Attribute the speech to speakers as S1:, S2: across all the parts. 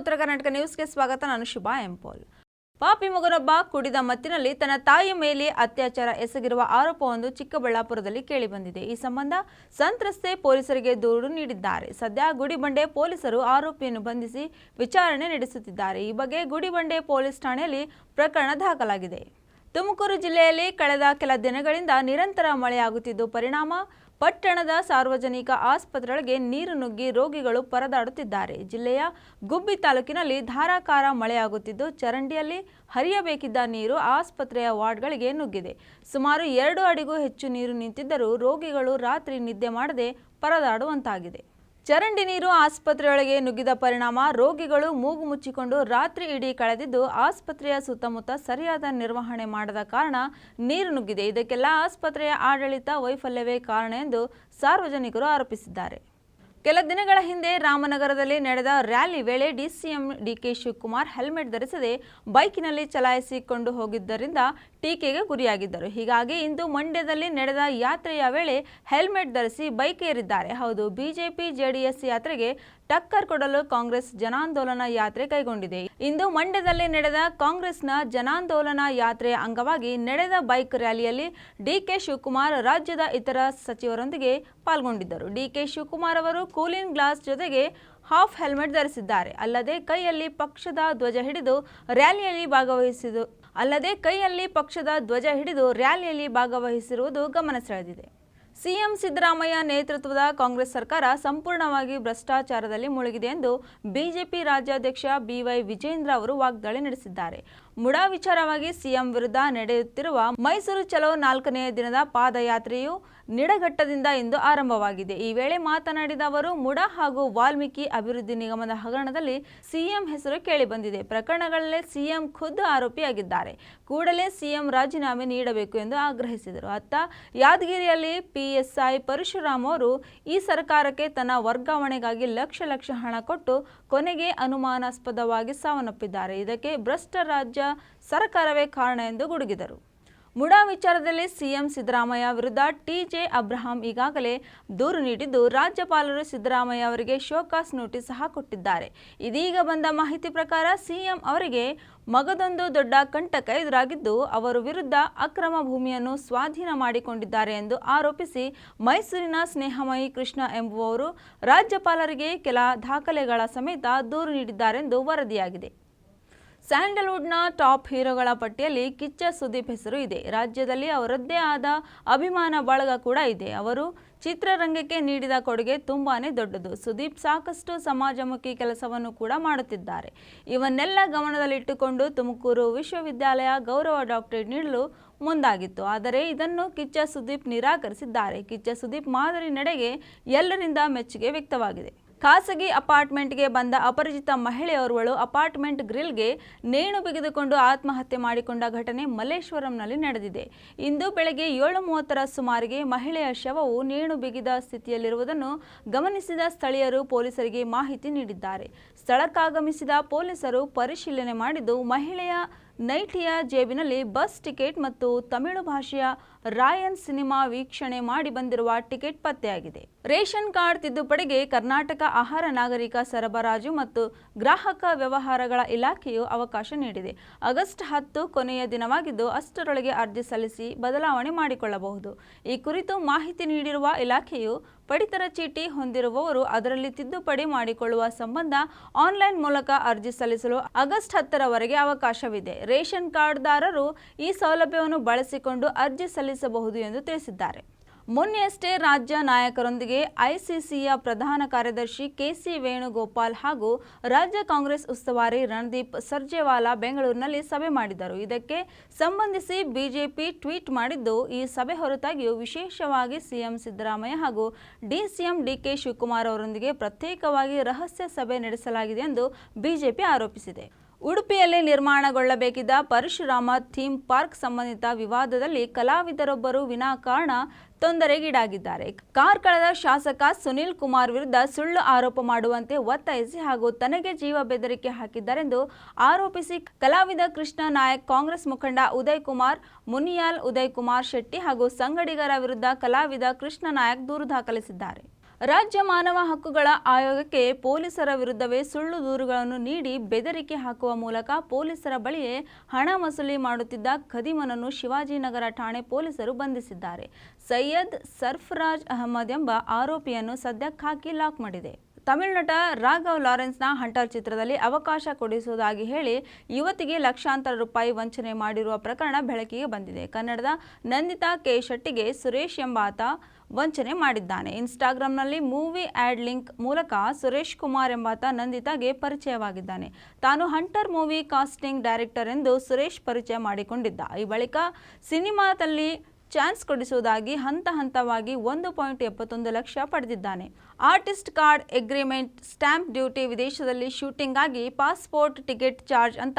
S1: ಉತ್ತರ ಕರ್ನಾಟಕ ನ್ಯೂಸ್ಗೆ ಸ್ವಾಗತ. ನಾನು ಶುಭಾ ಎಂಪೋಲ್. ಪಾಪಿ ಮಗನೊಬ್ಬ ಕುಡಿದ ಮತ್ತಿನಲ್ಲಿ ತನ್ನ ತಾಯಿಯ ಮೇಲೆ ಅತ್ಯಾಚಾರ ಎಸಗಿರುವ ಆರೋಪವೊಂದು ಚಿಕ್ಕಬಳ್ಳಾಪುರದಲ್ಲಿ ಕೇಳಿಬಂದಿದೆ. ಈ ಸಂಬಂಧ ಸಂತ್ರಸ್ತೆ ಪೊಲೀಸರಿಗೆ ದೂರು ನೀಡಿದ್ದಾರೆ. ಸದ್ಯ ಗುಡಿಬಂಡೆ ಪೊಲೀಸರು ಆರೋಪಿಯನ್ನು ಬಂಧಿಸಿ ವಿಚಾರಣೆ ನಡೆಸುತ್ತಿದ್ದಾರೆ. ಈ ಬಗ್ಗೆ ಗುಡಿಬಂಡೆ ಪೊಲೀಸ್ ಠಾಣೆಯಲ್ಲಿ ಪ್ರಕರಣ ದಾಖಲಾಗಿದೆ. ತುಮಕೂರು ಜಿಲ್ಲೆಯಲ್ಲಿ ಕಳೆದ ಕೆಲ ದಿನಗಳಿಂದ ನಿರಂತರ ಮಳೆಯಾಗುತ್ತಿದ್ದು ಪರಿಣಾಮ ಪಟ್ಟಣದ ಸಾರ್ವಜನಿಕ ಆಸ್ಪತ್ರೆಗಳಿಗೆ ನೀರು ನುಗ್ಗಿ ರೋಗಿಗಳು ಪರದಾಡುತ್ತಿದ್ದಾರೆ. ಜಿಲ್ಲೆಯ ಗುಬ್ಬಿ ತಾಲೂಕಿನಲ್ಲಿ ಧಾರಾಕಾರ ಮಳೆಯಾಗುತ್ತಿದ್ದು ಚರಂಡಿಯಲ್ಲಿ ಹರಿಯಬೇಕಿದ್ದ ನೀರು ಆಸ್ಪತ್ರೆಯ ವಾರ್ಡ್ಗಳಿಗೆ ನುಗ್ಗಿದೆ. ಸುಮಾರು ಎರಡು ಅಡಿಗೂ ಹೆಚ್ಚು ನೀರು ನಿಂತಿದ್ದರೂ ರೋಗಿಗಳು ರಾತ್ರಿ ನಿದ್ದೆ ಮಾಡದೆ ಪರದಾಡುವಂತಾಗಿದೆ. ಚರಂಡಿ ನೀರು ಆಸ್ಪತ್ರೆಯೊಳಗೆ ನುಗ್ಗಿದ ಪರಿಣಾಮ, ರೋಗಿಗಳು ಮೂಗು ಮುಚ್ಚಿಕೊಂಡು ರಾತ್ರಿ ಇಡೀ ಕಳೆದಿದ್ದು ಆಸ್ಪತ್ರೆಯ ಸುತ್ತಮುತ್ತ ಸರಿಯಾದ ನಿರ್ವಹಣೆ ಮಾಡದ ಕಾರಣ ನೀರು ನುಗ್ಗಿದೆ. ಇದಕ್ಕೆಲ್ಲ ಆಸ್ಪತ್ರೆಯ ಆಡಳಿತ ವೈಫಲ್ಯವೇ ಕಾರಣ ಎಂದು ಸಾರ್ವಜನಿಕರು ಆರೋಪಿಸಿದ್ದಾರೆ. ಕೆಲ ದಿನಗಳ ಹಿಂದೆ ರಾಮನಗರದಲ್ಲಿ ನಡೆದ ರ್ಯಾಲಿ ವೇಳೆ ಡಿಸಿಎಂ ಡಿಕೆ ಶಿವಕುಮಾರ್ ಹೆಲ್ಮೆಟ್ ಧರಿಸದೆ ಬೈಕಿನಲ್ಲಿ ಚಲಾಯಿಸಿಕೊಂಡು ಹೋಗಿದ್ದರಿಂದ ಟೀಕೆಗೆ ಗುರಿಯಾಗಿದ್ದರು. ಹೀಗಾಗಿ ಇಂದು ಮಂಡ್ಯದಲ್ಲಿ ನಡೆದ ಯಾತ್ರೆಯ ವೇಳೆ ಹೆಲ್ಮೆಟ್ ಧರಿಸಿ ಬೈಕ್ ಏರಿದ್ದಾರೆ. ಹೌದು, ಬಿಜೆಪಿ ಜೆಡಿಎಸ್ ಯಾತ್ರೆಗೆ ಟಕ್ಕರ್ ಕೊಡಲು ಕಾಂಗ್ರೆಸ್ ಜನಾಂದೋಲನ ಯಾತ್ರೆ ಕೈಗೊಂಡಿದೆ. ಇಂದು ಮಂಡ್ಯದಲ್ಲಿ ನಡೆದ ಕಾಂಗ್ರೆಸ್ನ ಜನಾಂದೋಲನ ಯಾತ್ರೆಯ ಅಂಗವಾಗಿ ನಡೆದ ಬೈಕ್ ರ್ಯಾಲಿಯಲ್ಲಿ ಡಿಕೆ ಶಿವಕುಮಾರ್ ರಾಜ್ಯದ ಇತರ ಸಚಿವರೊಂದಿಗೆ ಪಾಲ್ಗೊಂಡಿದ್ದರು. ಡಿಕೆ ಶಿವಕುಮಾರ್ ಅವರು ಕೂಲಿಂಗ್ ಗ್ಲಾಸ್ ಜೊತೆಗೆ ಹಾಫ್ ಹೆಲ್ಮೆಟ್ ಧರಿಸಿದ್ದಾರೆ. ಅಲ್ಲದೆ ಕೈಯಲ್ಲಿ ಪಕ್ಷದ ಧ್ವಜ ಹಿಡಿದು ರ್ಯಾಲಿಯಲ್ಲಿ ಭಾಗವಹಿಸಿದು ಅಲ್ಲದೆ ಕೈಯಲ್ಲಿ ಪಕ್ಷದ ಧ್ವಜ ಹಿಡಿದು ರ್ಯಾಲಿಯಲ್ಲಿ ಭಾಗವಹಿಸಿರುವುದು ಗಮನ ಸೆಳೆದಿದೆ ಸಿಎಂ ಸಿದ್ದರಾಮಯ್ಯ ನೇತೃತ್ವದ ಕಾಂಗ್ರೆಸ್ ಸರ್ಕಾರ ಸಂಪೂರ್ಣವಾಗಿ ಭ್ರಷ್ಟಾಚಾರದಲ್ಲಿ ಮುಳುಗಿದೆ ಎಂದು ಬಿಜೆಪಿ ರಾಜ್ಯಾಧ್ಯಕ್ಷ ಬಿವೈ ವಿಜೇಂದ್ರ ಅವರು ವಾಗ್ದಾಳಿ ನಡೆಸಿದ್ದಾರೆ. ಮುಡಾ ವಿಚಾರವಾಗಿ ಸಿಎಂ ವಿರುದ್ಧ ನಡೆಯುತ್ತಿರುವ ಮೈಸೂರು ಚಲೋ ನಾಲ್ಕನೆಯ ದಿನದ ಪಾದಯಾತ್ರೆಯು ನಿಡಘಟ್ಟದಿಂದ ಇಂದು ಆರಂಭವಾಗಿದೆ. ಈ ವೇಳೆ ಮಾತನಾಡಿದ ಅವರು, ಮುಡ ಹಾಗೂ ವಾಲ್ಮೀಕಿ ಅಭಿವೃದ್ಧಿ ನಿಗಮದ ಹಗರಣದಲ್ಲಿ ಸಿಎಂ ಹೆಸರು ಕೇಳಿಬಂದಿದೆ. ಪ್ರಕರಣಗಳಲ್ಲೇ ಸಿಎಂ ಖುದ್ದು ಆರೋಪಿಯಾಗಿದ್ದಾರೆ. ಕೂಡಲೇ ಸಿಎಂ ರಾಜೀನಾಮೆ ನೀಡಬೇಕು ಎಂದು ಆಗ್ರಹಿಸಿದರು. ಅತ್ತ ಯಾದಗಿರಿಯಲ್ಲಿ ಪಿಎಸ್ಐ ಪರಶುರಾಮ್ ಅವರು, ಈ ಸರ್ಕಾರಕ್ಕೆ ತನ್ನ ವರ್ಗಾವಣೆಗಾಗಿ ಲಕ್ಷ ಲಕ್ಷ ಹಣ ಕೊಟ್ಟು ಕೊನೆಗೆ ಅನುಮಾನಾಸ್ಪದವಾಗಿ ಸಾವನ್ನಪ್ಪಿದ್ದಾರೆ. ಇದಕ್ಕೆ ಭ್ರಷ್ಟ ರಾಜ್ಯ ಸರ್ಕಾರವೇ ಕಾರಣ ಎಂದು ಗುಡುಗಿದರು. ಮುಡಾ ವಿಚಾರದಲ್ಲಿ ಸಿಎಂ ಸಿದ್ದರಾಮಯ್ಯ ವಿರುದ್ಧ ಟಿಜೆ ಅಬ್ರಹಾಂ ಈಗಾಗಲೇ ದೂರು ನೀಡಿದ್ದು, ರಾಜ್ಯಪಾಲರು ಸಿದ್ದರಾಮಯ್ಯ ಅವರಿಗೆ ಶೋಕಾಸ್ ನೋಟಿಸ್ ಸಹ ಕೊಟ್ಟಿದ್ದಾರೆ. ಇದೀಗ ಬಂದ ಮಾಹಿತಿ ಪ್ರಕಾರ ಸಿಎಂ ಅವರಿಗೆ ಮಗದೊಂದು ದೊಡ್ಡ ಕಂಟಕ ಎದುರಾಗಿದ್ದು, ಅವರ ವಿರುದ್ಧ ಅಕ್ರಮ ಭೂಮಿಯನ್ನು ಸ್ವಾಧೀನ ಮಾಡಿಕೊಂಡಿದ್ದಾರೆ ಎಂದು ಆರೋಪಿಸಿ ಮೈಸೂರಿನ ಸ್ನೇಹಮಯಿ ಕೃಷ್ಣ ಎಂಬುವವರು ರಾಜ್ಯಪಾಲರಿಗೆ ಕೆಲ ದಾಖಲೆಗಳ ಸಮೇತ ದೂರು ನೀಡಿದ್ದಾರೆಂದು ವರದಿಯಾಗಿದೆ. ಸ್ಯಾಂಡಲ್ವುಡ್ನ ಟಾಪ್ ಹೀರೋಗಳ ಪಟ್ಟಿಯಲ್ಲಿ ಕಿಚ್ಚ ಸುದೀಪ್ ಹೆಸರು ಇದೆ. ರಾಜ್ಯದಲ್ಲಿ ಅವರದ್ದೇ ಆದ ಅಭಿಮಾನ ಬಳಗ ಕೂಡ ಇದೆ. ಅವರು ಚಿತ್ರರಂಗಕ್ಕೆ ನೀಡಿದ ಕೊಡುಗೆ ತುಂಬಾನೇ ದೊಡ್ಡದು. ಸುದೀಪ್ ಸಾಕಷ್ಟು ಸಮಾಜಮುಖಿ ಕೆಲಸವನ್ನು ಕೂಡ ಮಾಡುತ್ತಿದ್ದಾರೆ. ಇವನ್ನೆಲ್ಲ ಗಮನದಲ್ಲಿಟ್ಟುಕೊಂಡು ತುಮಕೂರು ವಿಶ್ವವಿದ್ಯಾಲಯ ಗೌರವ ಡಾಕ್ಟರೇಟ್ ನೀಡಲು ಮುಂದಾಗಿತ್ತು. ಆದರೆ ಇದನ್ನು ಕಿಚ್ಚ ಸುದೀಪ್ ನಿರಾಕರಿಸಿದ್ದಾರೆ. ಕಿಚ್ಚ ಸುದೀಪ್ ಮಾದರಿ ನಡೆಗೆ ಎಲ್ಲರಿಂದ ಮೆಚ್ಚುಗೆ ವ್ಯಕ್ತವಾಗಿದೆ. ಖಾಸಗಿ ಅಪಾರ್ಟ್ಮೆಂಟ್ಗೆ ಬಂದ ಅಪರಿಚಿತ ಮಹಿಳೆಯೋರ್ವಳು ಅಪಾರ್ಟ್ಮೆಂಟ್ ಗ್ರಿಲ್ಗೆ ನೇಣು ಬಿಗಿದುಕೊಂಡು ಆತ್ಮಹತ್ಯೆ ಮಾಡಿಕೊಂಡ ಘಟನೆ ಮಲ್ಲೇಶ್ವರಂನಲ್ಲಿ ನಡೆದಿದೆ. ಇಂದು ಬೆಳಗ್ಗೆ ಏಳು ಮೂವತ್ತರ ಸುಮಾರಿಗೆ ಮಹಿಳೆಯ ಶವವು ನೇಣು ಬಿಗಿದ ಸ್ಥಿತಿಯಲ್ಲಿರುವುದನ್ನು ಗಮನಿಸಿದ ಸ್ಥಳೀಯರು ಪೊಲೀಸರಿಗೆ ಮಾಹಿತಿ ನೀಡಿದ್ದಾರೆ. ಸ್ಥಳಕ್ಕಾಗಮಿಸಿದ ಪೊಲೀಸರು ಪರಿಶೀಲನೆ ಮಾಡಿದ್ದು ಮಹಿಳೆಯ ನೈಟಿಯ ಜೇಬಿನಲ್ಲಿ ಬಸ್ ಟಿಕೆಟ್ ಮತ್ತು ತಮಿಳು ಭಾಷೆಯ ರಾಯನ್ ಸಿನಿಮಾ ವೀಕ್ಷಣೆ ಮಾಡಿ ಬಂದಿರುವ ಟಿಕೆಟ್ ಪತ್ತೆಯಾಗಿದೆ. ರೇಷನ್ ಕಾರ್ಡ್ ತಿದ್ದುಪಡಿಗೆ ಕರ್ನಾಟಕ ಆಹಾರ ನಾಗರಿಕ ಸರಬರಾಜು ಮತ್ತು ಗ್ರಾಹಕ ವ್ಯವಹಾರಗಳ ಇಲಾಖೆಯು ಅವಕಾಶ ನೀಡಿದೆ. ಆಗಸ್ಟ್ ಹತ್ತು ಕೊನೆಯ ದಿನವಾಗಿದ್ದು ಅಷ್ಟರೊಳಗೆ ಅರ್ಜಿ ಸಲ್ಲಿಸಿ ಬದಲಾವಣೆ ಮಾಡಿಕೊಳ್ಳಬಹುದು. ಈ ಕುರಿತು ಮಾಹಿತಿ ನೀಡಿರುವ ಇಲಾಖೆಯು ಪಡಿತರ ಚೀಟಿ ಹೊಂದಿರುವವರು ಅದರಲ್ಲಿ ತಿದ್ದುಪಡಿ ಮಾಡಿಕೊಳ್ಳುವ ಸಂಬಂಧ ಆನ್ಲೈನ್ ಮೂಲಕ ಅರ್ಜಿ ಸಲ್ಲಿಸಲು ಆಗಸ್ಟ್ ಹತ್ತರವರೆಗೆ ಅವಕಾಶವಿದೆ. ರೇಷನ್ ಕಾರ್ಡ್ದಾರರು ಈ ಸೌಲಭ್ಯವನ್ನು ಬಳಸಿಕೊಂಡು ಅರ್ಜಿ ಸಲ್ಲಿಸಬಹುದು ಎಂದು ತಿಳಿಸಿದ್ದಾರೆ. ಮೊನ್ನೆಯಷ್ಟೇ ರಾಜ್ಯ ನಾಯಕರೊಂದಿಗೆ ಐಸಿಸಿಯ ಪ್ರಧಾನ ಕಾರ್ಯದರ್ಶಿ ಕೆಸಿ ವೇಣುಗೋಪಾಲ್ ಹಾಗೂ ರಾಜ್ಯ ಕಾಂಗ್ರೆಸ್ ಉಸ್ತುವಾರಿ ರಣದೀಪ್ ಸರ್ಜೇವಾಲಾ ಬೆಂಗಳೂರಿನಲ್ಲಿ ಸಭೆ ಮಾಡಿದ್ದರು ಇದಕ್ಕೆ ಸಂಬಂಧಿಸಿ ಬಿಜೆಪಿ ಟ್ವೀಟ್ ಮಾಡಿದ್ದು, ಈ ಸಭೆ ಹೊರತಾಗಿಯೂ ವಿಶೇಷವಾಗಿ ಸಿಎಂ ಸಿದ್ದರಾಮಯ್ಯ ಹಾಗೂ ಡಿಸಿಎಂ ಡಿಕೆ ಶಿವಕುಮಾರ್ ಅವರೊಂದಿಗೆ ಪ್ರತ್ಯೇಕವಾಗಿ ರಹಸ್ಯ ಸಭೆ ನಡೆಸಲಾಗಿದೆ ಎಂದು ಬಿಜೆಪಿ ಆರೋಪಿಸಿದೆ. ಉಡುಪಿಯಲ್ಲಿ ನಿರ್ಮಾಣಗೊಳ್ಳಬೇಕಿದ್ದ ಪರಶುರಾಮ ಥೀಮ್ ಪಾರ್ಕ್ ಸಂಬಂಧಿತ ವಿವಾದದಲ್ಲಿ ಕಲಾವಿದರೊಬ್ಬರು ವಿನಾಕಾರಣ ತೊಂದರೆಗೀಡಾಗಿದ್ದಾರೆ. ಕಾರ್ಕಳದ ಶಾಸಕ ಸುನಿಲ್ ಕುಮಾರ್ ವಿರುದ್ಧ ಸುಳ್ಳು ಆರೋಪ ಮಾಡುವಂತೆ ಒತ್ತಾಯಿಸಿ ಹಾಗೂ ತನಗೆ ಜೀವ ಬೆದರಿಕೆ ಹಾಕಿದ್ದಾರೆಂದು ಆರೋಪಿಸಿ ಕಲಾವಿದ ಕೃಷ್ಣ ನಾಯಕ್, ಕಾಂಗ್ರೆಸ್ ಮುಖಂಡ ಉದಯ್ ಕುಮಾರ್, ಮುನಿಯಾಲ್ ಉದಯ್ ಕುಮಾರ್ ಶೆಟ್ಟಿ ಹಾಗೂ ಸಂಗಡಿಗರ ವಿರುದ್ಧ ಕಲಾವಿದ ಕೃಷ್ಣ ನಾಯಕ್ ದೂರು ದಾಖಲಿಸಿದ್ದಾರೆ. ರಾಜ್ಯ ಮಾನವ ಹಕ್ಕುಗಳ ಆಯೋಗಕ್ಕೆ ಪೊಲೀಸರ ವಿರುದ್ಧವೇ ಸುಳ್ಳು ದೂರುಗಳನ್ನು ನೀಡಿ ಬೆದರಿಕೆ ಹಾಕುವ ಮೂಲಕ ಪೊಲೀಸರ ಬಳಿಯೇ ಹಣ ವಸೂಲಿ ಮಾಡುತ್ತಿದ್ದ ಖದೀಮನನ್ನು ಶಿವಾಜಿನಗರ ಠಾಣೆ ಪೊಲೀಸರು ಬಂಧಿಸಿದ್ದಾರೆ. ಸೈಯದ್ ಸರ್ಫರಾಜ್ ಅಹಮದ್ ಎಂಬ ಆರೋಪಿಯನ್ನು ಸದ್ಯಕ್ಕಾಗಿ ಲಾಕ್ ಮಾಡಿದೆ. ತಮಿಳುನಟ ರಾಘವ್ ಲಾರೆನ್ಸ್ನ ಹಂಟರ್ ಚಿತ್ರದಲ್ಲಿ ಅವಕಾಶ ಕೊಡಿಸುವುದಾಗಿ ಹೇಳಿ ಯುವತಿಗೆ ಲಕ್ಷಾಂತರ ರೂಪಾಯಿ ವಂಚನೆ ಮಾಡಿರುವ ಪ್ರಕರಣ ಬೆಳಕಿಗೆ ಬಂದಿದೆ. ಕನ್ನಡದ ನಂದಿತಾ ಕೆ ಶೆಟ್ಟಿಗೆ ಸುರೇಶ್ ಎಂಬಾತ ವಂಚನೆ ಮಾಡಿದ್ದಾನೆ. ಇನ್ಸ್ಟಾಗ್ರಾಂನಲ್ಲಿ ಮೂವಿ ಆ್ಯಡ್ ಲಿಂಕ್ ಮೂಲಕ ಸುರೇಶ್ ಕುಮಾರ್ ಎಂಬಾತ ನಂದಿತಾಗೆ ಪರಿಚಯವಾಗಿದ್ದಾನೆ. ತಾನು ಹಂಟರ್ ಮೂವಿ ಕಾಸ್ಟಿಂಗ್ ಡೈರೆಕ್ಟರ್ ಎಂದು ಸುರೇಶ್ ಪರಿಚಯ ಮಾಡಿಕೊಂಡಿದ್ದ. ಈ ಬಳಿಕ ಸಿನಿಮಾದಲ್ಲಿ ಚಾನ್ಸ್ ಕೊಡಿಸುವುದಾಗಿ ಹಂತ ಹಂತವಾಗಿ ಒಂದು ಪಾಯಿಂಟ್ ಎಪ್ಪತ್ತೊಂದು ಲಕ್ಷ ಪಡೆದಿದ್ದಾನೆ. Artist card agreement stamp duty ವಿದೇಶದಲ್ಲಿ ಶೂಟಿಂಗ್ಗಾಗಿ ಪಾಸ್ಪೋರ್ಟ್ ಟಿಕೆಟ್ ಚಾರ್ಜ್ ಅಂತ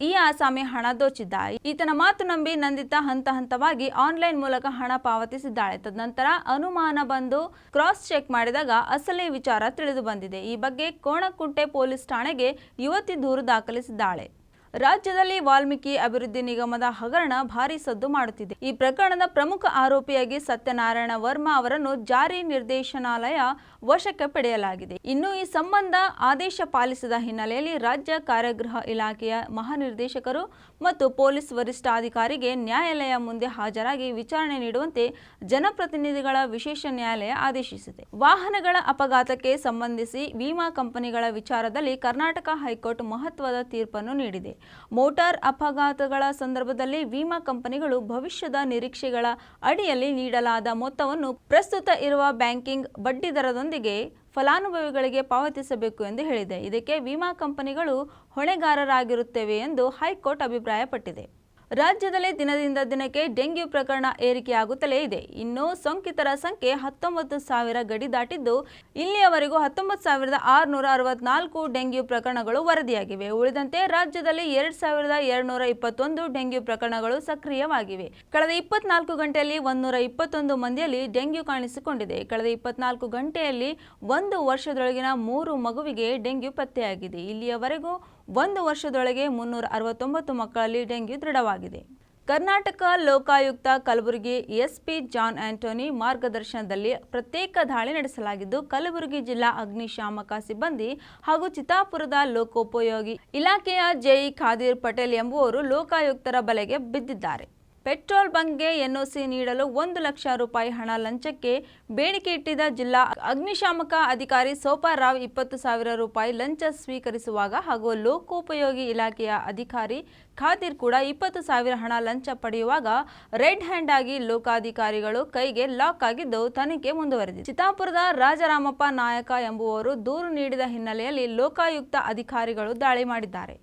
S1: ಈ ಆಸಾಮಿ ಹಣ ದೋಚಿದ್ದ. ಈತನ ಮಾತು ನಂಬಿ ನಂದಿತ ಹಂತ ಹಂತವಾಗಿ ಆನ್ಲೈನ್ ಮೂಲಕ ಹಣ ಪಾವತಿಸಿದ್ದಾಳೆ. ತದನಂತರ ಅನುಮಾನ ಬಂದು ಕ್ರಾಸ್ ಚೆಕ್ ಮಾಡಿದಾಗ ಅಸಲಿ ವಿಚಾರ ತಿಳಿದು ಬಂದಿದೆ. ಈ ಬಗ್ಗೆ ಕೋಣಕುಂಟೆ ಪೊಲೀಸ್ ಠಾಣೆಗೆ ಯುವತಿ ದೂರು ದಾಖಲಿಸಿದ್ದಾಳೆ. ರಾಜ್ಯದಲ್ಲಿ ವಾಲ್ಮೀಕಿ ಅಭಿವೃದ್ಧಿ ನಿಗಮದ ಹಗರಣ ಭಾರಿ ಸದ್ದು ಮಾಡುತ್ತಿದೆ. ಈ ಪ್ರಕರಣದ ಪ್ರಮುಖ ಆರೋಪಿಯಾಗಿ ಸತ್ಯನಾರಾಯಣ ವರ್ಮಾ ಅವರನ್ನು ಜಾರಿ ನಿರ್ದೇಶನಾಲಯ ವಶಕ್ಕೆ ಪಡೆಯಲಾಗಿದೆ. ಇನ್ನು ಈ ಸಂಬಂಧ ಆದೇಶ ಪಾಲಿಸಿದ ಹಿನ್ನೆಲೆಯಲ್ಲಿ ರಾಜ್ಯ ಕಾರ್ಯಗೃಹ ಇಲಾಖೆಯ ಮಹಾನಿರ್ದೇಶಕರು ಮತ್ತು ಪೊಲೀಸ್ ವರಿಷ್ಠಾಧಿಕಾರಿಗೆ ನ್ಯಾಯಾಲಯ ಮುಂದೆ ಹಾಜರಾಗಿ ವಿಚಾರಣೆ ನೀಡುವಂತೆ ಜನಪ್ರತಿನಿಧಿಗಳ ವಿಶೇಷ ನ್ಯಾಯಾಲಯ ಆದೇಶಿಸಿದೆ. ವಾಹನಗಳ ಅಪಘಾತಕ್ಕೆ ಸಂಬಂಧಿಸಿ ವಿಮಾ ಕಂಪನಿಗಳ ವಿಚಾರದಲ್ಲಿ ಕರ್ನಾಟಕ ಹೈಕೋರ್ಟ್ ಮಹತ್ವದ ತೀರ್ಪನ್ನು ನೀಡಿದೆ. ಮೋಟಾರ್ ಅಪಘಾತಗಳ ಸಂದರ್ಭದಲ್ಲಿ ವಿಮಾ ಕಂಪನಿಗಳು ಭವಿಷ್ಯದ ನಿರೀಕ್ಷೆಗಳ ಅಡಿಯಲ್ಲಿ ನೀಡಲಾದ ಮೊತ್ತವನ್ನು ಪ್ರಸ್ತುತ ಇರುವ ಬ್ಯಾಂಕಿಂಗ್ ಬಡ್ಡಿದರದೊಂದಿಗೆ ಫಲಾನುಭವಿಗಳಿಗೆ ಪಾವತಿಸಬೇಕು ಎಂದು ಹೇಳಿದೆ. ಇದಕ್ಕೆ ವಿಮಾ ಕಂಪನಿಗಳು ಹೊಣೆಗಾರರಾಗಿರುತ್ತವೆ ಎಂದು ಹೈಕೋರ್ಟ್ ಅಭಿಪ್ರಾಯಪಟ್ಟಿದೆ. ರಾಜ್ಯದಲ್ಲಿ ದಿನದಿಂದ ದಿನಕ್ಕೆ ಡೆಂಗ್ಯೂ ಪ್ರಕರಣ ಏರಿಕೆಯಾಗುತ್ತಲೇ ಇದೆ. ಇನ್ನು ಸೋಂಕಿತರ ಸಂಖ್ಯೆ ಹತ್ತೊಂಬತ್ತು ಸಾವಿರ ಗಡಿ ದಾಟಿದ್ದು, ಇಲ್ಲಿಯವರೆಗೂ ಹತ್ತೊಂಬತ್ತು ಸಾವಿರದ ಆರುನೂರ ಅರವತ್ನಾಲ್ಕು ಡೆಂಗ್ಯೂ ಪ್ರಕರಣಗಳು ವರದಿಯಾಗಿವೆ. ಉಳಿದಂತೆ ರಾಜ್ಯದಲ್ಲಿ ಎರಡು ಸಾವಿರದ ಎರಡುನೂರ ಇಪ್ಪತ್ತೊಂದು ಡೆಂಗ್ಯೂ ಪ್ರಕರಣಗಳು ಸಕ್ರಿಯವಾಗಿವೆ. ಕಳೆದ ಇಪ್ಪತ್ನಾಲ್ಕು ಗಂಟೆಯಲ್ಲಿ ಒಂದೂರ ಇಪ್ಪತ್ತೊಂದು ಮಂದಿಯಲ್ಲಿ ಡೆಂಗ್ಯೂ ಕಾಣಿಸಿಕೊಂಡಿದೆ. ಕಳೆದ ಇಪ್ಪತ್ನಾಲ್ಕು ಗಂಟೆಯಲ್ಲಿ ಒಂದು ವರ್ಷದೊಳಗಿನ ಮೂರು ಮಗುವಿಗೆ ಡೆಂಗ್ಯೂ ಪತ್ತೆಯಾಗಿದೆ. ಇಲ್ಲಿಯವರೆಗೂ ಒಂದು ವರ್ಷದೊಳಗೆ ಮುನ್ನೂರ ಅರವತ್ತೊಂಬತ್ತು ಮಕ್ಕಳಲ್ಲಿ ಡೆಂಗ್ಯೂ ದೃಢವಾಗಿದೆ. ಕರ್ನಾಟಕ ಲೋಕಾಯುಕ್ತ ಕಲಬುರಗಿ ಎಸ್ಪಿ ಜಾನ್ ಆಂಟೋನಿ ಮಾರ್ಗದರ್ಶನದಲ್ಲಿ ಪ್ರತ್ಯೇಕ ದಾಳಿ ನಡೆಸಲಾಗಿದ್ದು, ಕಲಬುರಗಿ ಜಿಲ್ಲಾ ಅಗ್ನಿಶಾಮಕ ಸಿಬ್ಬಂದಿ ಹಾಗೂ ಚಿತ್ತಾಪುರದ ಲೋಕೋಪಯೋಗಿ ಇಲಾಖೆಯ ಜೈ ಖಾದೀರ್ ಪಟೇಲ್ ಎಂಬುವರು ಲೋಕಾಯುಕ್ತರ ಬಲೆಗೆ ಬಿದ್ದಿದ್ದಾರೆ. ಪೆಟ್ರೋಲ್ ಬಂಕ್ಗೆ ಎನ್ಒಸಿ ನೀಡಲು ಒಂದು ಲಕ್ಷ ರೂಪಾಯಿ ಹಣ ಲಂಚಕ್ಕೆ ಬೇಡಿಕೆ ಇಟ್ಟಿದ್ದ ಜಿಲ್ಲಾ ಅಗ್ನಿಶಾಮಕ ಅಧಿಕಾರಿ ಸೋಪಾರಾವ್ ಇಪ್ಪತ್ತು ಸಾವಿರ ರೂಪಾಯಿ ಲಂಚ ಸ್ವೀಕರಿಸುವಾಗ ಹಾಗೂ ಲೋಕೋಪಯೋಗಿ ಇಲಾಖೆಯ ಅಧಿಕಾರಿ ಖಾದಿರ್ ಕೂಡ ಇಪ್ಪತ್ತು ಸಾವಿರ ಹಣ ಲಂಚ ಪಡೆಯುವಾಗ ರೆಡ್ ಹ್ಯಾಂಡ್ ಆಗಿ ಲೋಕಾಧಿಕಾರಿಗಳು ಕೈಗೆ ಲಾಕ್ ಆಗಿದ್ದು ತನಿಖೆ ಮುಂದುವರೆದಿದೆ. ಚಿತ್ತಾಪುರದ ರಾಜರಾಮಪ್ಪ ನಾಯಕ ಎಂಬುವರು ದೂರು ನೀಡಿದ ಹಿನ್ನೆಲೆಯಲ್ಲಿ ಲೋಕಾಯುಕ್ತ ಅಧಿಕಾರಿಗಳು ದಾಳಿ ಮಾಡಿದ್ದಾರೆ.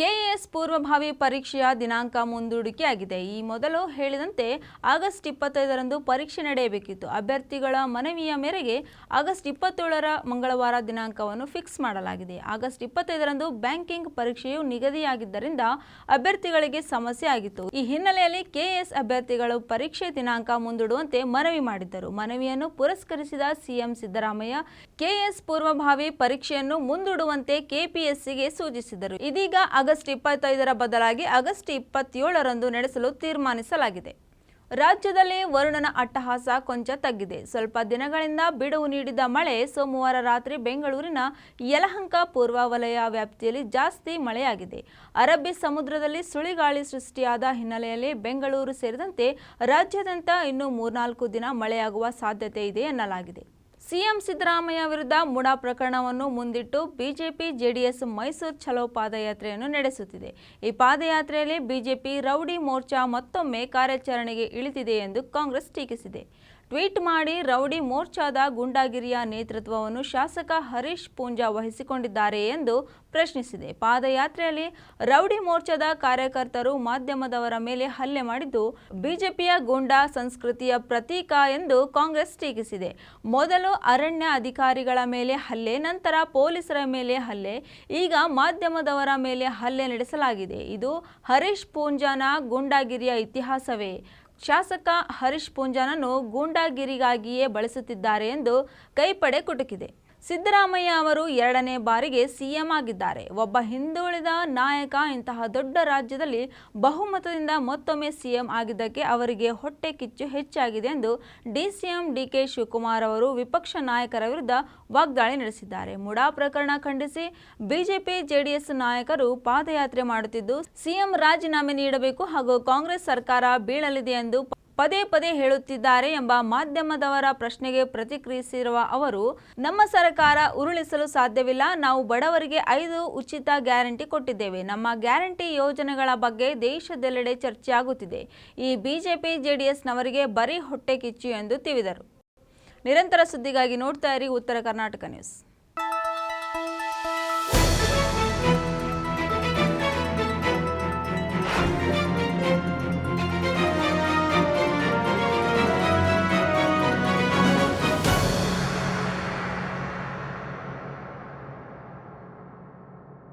S1: ಕೆಎಎಸ್ ಪೂರ್ವಭಾವಿ ಪರೀಕ್ಷೆಯ ದಿನಾಂಕ ಮುಂದೂಡಿಕೆಯಾಗಿದೆ. ಈ ಮೊದಲು ಹೇಳಿದಂತೆ ಆಗಸ್ಟ್ ಇಪ್ಪತ್ತೈದರಂದು ಪರೀಕ್ಷೆ ನಡೆಯಬೇಕಿತ್ತು. ಅಭ್ಯರ್ಥಿಗಳ ಮನವಿಯ ಮೇರೆಗೆ ಆಗಸ್ಟ್ ಇಪ್ಪತ್ತೇಳರ ಮಂಗಳವಾರ ದಿನಾಂಕವನ್ನು ಫಿಕ್ಸ್ ಮಾಡಲಾಗಿದೆ. ಆಗಸ್ಟ್ ಇಪ್ಪತ್ತೈದರಂದು ಬ್ಯಾಂಕಿಂಗ್ ಪರೀಕ್ಷೆಯು ನಿಗದಿಯಾಗಿದ್ದರಿಂದ ಅಭ್ಯರ್ಥಿಗಳಿಗೆ ಸಮಸ್ಯೆ ಆಗಿತ್ತು. ಈ ಹಿನ್ನೆಲೆಯಲ್ಲಿ ಕೆಎಎಸ್ ಅಭ್ಯರ್ಥಿಗಳು ಪರೀಕ್ಷೆ ದಿನಾಂಕ ಮುಂದೂಡುವಂತೆ ಮನವಿ ಮಾಡಿದ್ದರು. ಮನವಿಯನ್ನು ಪುರಸ್ಕರಿಸಿದ ಸಿಎಂ ಸಿದ್ದರಾಮಯ್ಯ ಕೆಎಎಸ್ ಪೂರ್ವಭಾವಿ ಪರೀಕ್ಷೆಯನ್ನು ಮುಂದೂಡುವಂತೆ ಕೆಪಿಎಸ್ಸಿಗೆ ಸೂಚಿಸಿದರು. ಇದೀಗ ಆಗಸ್ಟ್ ಇಪ್ಪತ್ತೈದರ ಬದಲಾಗಿ ಆಗಸ್ಟ್ ಇಪ್ಪತ್ತೇಳರಂದು ನಡೆಸಲು ತೀರ್ಮಾನಿಸಲಾಗಿದೆ. ರಾಜ್ಯದಲ್ಲಿ ವರುಣನ ಅಟ್ಟಹಾಸ ಕೊಂಚ ತಗ್ಗಿದೆ. ಸ್ವಲ್ಪ ದಿನಗಳಿಂದ ಬಿಡುವು ನೀಡಿದ ಮಳೆ ಸೋಮವಾರ ರಾತ್ರಿ ಬೆಂಗಳೂರಿನ ಯಲಹಂಕ ಪೂರ್ವ ವಲಯ ವ್ಯಾಪ್ತಿಯಲ್ಲಿ ಜಾಸ್ತಿ ಮಳೆಯಾಗಿದೆ. ಅರಬ್ಬಿ ಸಮುದ್ರದಲ್ಲಿ ಸುಳಿಗಾಳಿ ಸೃಷ್ಟಿಯಾದ ಹಿನ್ನೆಲೆಯಲ್ಲಿ ಬೆಂಗಳೂರು ಸೇರಿದಂತೆ ರಾಜ್ಯಾದ್ಯಂತ ಇನ್ನೂ ಮೂರ್ನಾಲ್ಕು ದಿನ ಮಳೆಯಾಗುವ ಸಾಧ್ಯತೆ ಇದೆ ಎನ್ನಲಾಗಿದೆ. ಸಿಎಂ ಸಿದ್ದರಾಮಯ್ಯ ವಿರುದ್ಧ ಮುಡಾ ಪ್ರಕರಣವನ್ನು ಮುಂದಿಟ್ಟು ಬಿಜೆಪಿ, ಜೆಡಿಎಸ್ ಮೈಸೂರು ಚಲೋ ಪಾದಯಾತ್ರೆಯನ್ನು ನಡೆಸುತ್ತಿದೆ. ಈ ಪಾದಯಾತ್ರೆಯಲ್ಲಿ ಬಿಜೆಪಿ, ರೌಡಿ ಮೋರ್ಚಾ ಮತ್ತೊಮ್ಮೆ ಕಾರ್ಯಾಚರಣೆಗೆ ಇಳಿದಿದೆ ಎಂದು ಕಾಂಗ್ರೆಸ್ ಟೀಕಿಸಿದೆ. ಟ್ವೀಟ್ ಮಾಡಿ ರೌಡಿ ಮೋರ್ಚಾದ ಗುಂಡಾಗಿರಿಯ ನೇತೃತ್ವವನ್ನು ಶಾಸಕ ಹರೀಶ್ ಪೂಂಜಾ ವಹಿಸಿಕೊಂಡಿದ್ದಾರೆ ಎಂದು ಪ್ರಶ್ನಿಸಿದೆ. ಪಾದಯಾತ್ರೆಯಲ್ಲಿ ರೌಡಿ ಮೋರ್ಚಾದ ಕಾರ್ಯಕರ್ತರು ಮಾಧ್ಯಮದವರ ಮೇಲೆ ಹಲ್ಲೆ ಮಾಡಿದ್ದು, ಬಿಜೆಪಿಯ ಗೂಂಡಾ ಸಂಸ್ಕೃತಿಯ ಪ್ರತೀಕ ಎಂದು ಕಾಂಗ್ರೆಸ್ ಟೀಕಿಸಿದೆ. ಮೊದಲು ಅರಣ್ಯ ಅಧಿಕಾರಿಗಳ ಮೇಲೆ ಹಲ್ಲೆ, ನಂತರ ಪೊಲೀಸರ ಮೇಲೆ ಹಲ್ಲೆ, ಈಗ ಮಾಧ್ಯಮದವರ ಮೇಲೆ ಹಲ್ಲೆ ನಡೆಸಲಾಗಿದೆ. ಇದು ಹರೀಶ್ ಪೂಂಜಾನ ಗೂಂಡಾಗಿರಿಯ ಇತಿಹಾಸವೇ. ಶಾಸಕ ಹರೀಶ್ ಪೂಂಜಾನನ್ನು ಗೂಂಡಾಗಿರಿಗಾಗಿಯೇ ಬಳಸುತ್ತಿದ್ದಾರೆ ಎಂದು ಕೈಪಡೆ ಕುಟುಕಿದೆ. ಸಿದ್ದರಾಮಯ್ಯ ಅವರು ಎರಡನೇ ಬಾರಿಗೆ ಸಿಎಂ ಆಗಿದ್ದಾರೆ. ಒಬ್ಬ ಹಿಂದುಳಿದ ನಾಯಕ, ಇಂತಹ ದೊಡ್ಡ ರಾಜ್ಯದಲ್ಲಿ ಬಹುಮತದಿಂದ ಮತ್ತೊಮ್ಮೆ ಸಿಎಂ ಆಗಿದ್ದಕ್ಕೆ ಅವರಿಗೆ ಹೊಟ್ಟೆ ಕಿಚ್ಚು ಹೆಚ್ಚಾಗಿದೆ ಎಂದು ಡಿಸಿಎಂ ಡಿಕೆ ಶಿವಕುಮಾರ್ ಅವರು ವಿಪಕ್ಷ ನಾಯಕರ ವಿರುದ್ಧ ವಾಗ್ದಾಳಿ ನಡೆಸಿದ್ದಾರೆ. ಮುಡಾ ಪ್ರಕರಣ ಖಂಡಿಸಿ ಬಿಜೆಪಿ ಜೆಡಿಎಸ್ ನಾಯಕರು ಪಾದಯಾತ್ರೆ ಮಾಡುತ್ತಿದ್ದು, ಸಿಎಂ ರಾಜೀನಾಮೆ ನೀಡಬೇಕು ಹಾಗೂ ಕಾಂಗ್ರೆಸ್ ಸರ್ಕಾರ ಬೀಳಲಿದೆ ಎಂದು ಪದೇ ಪದೇ ಹೇಳುತ್ತಿದ್ದಾರೆ ಎಂಬ ಮಾಧ್ಯಮದವರ ಪ್ರಶ್ನೆಗೆ ಪ್ರತಿಕ್ರಿಯಿಸಿರುವ ಅವರು, ನಮ್ಮ ಸರ್ಕಾರ ಉರುಳಿಸಲು ಸಾಧ್ಯವಿಲ್ಲ, ನಾವು ಬಡವರಿಗೆ ಐದು ಉಚಿತ ಗ್ಯಾರಂಟಿ ಕೊಟ್ಟಿದ್ದೇವೆ. ನಮ್ಮ ಗ್ಯಾರಂಟಿ ಯೋಜನೆಗಳ ಬಗ್ಗೆ ದೇಶದೆಲ್ಲೆಡೆ ಚರ್ಚೆಯಾಗುತ್ತಿದೆ. ಈ ಬಿಜೆಪಿ, ಜೆಡಿಎಸ್ನವರಿಗೆ ಬರೀ ಹೊಟ್ಟೆ ಕಿಚ್ಚು ಎಂದು ತಿಳಿದರು ನಿರಂತರ ಸುದ್ದಿಗಾಗಿ ನೋಡ್ತಾ ಇರಿ ಉತ್ತರ ಕರ್ನಾಟಕ ನ್ಯೂಸ್.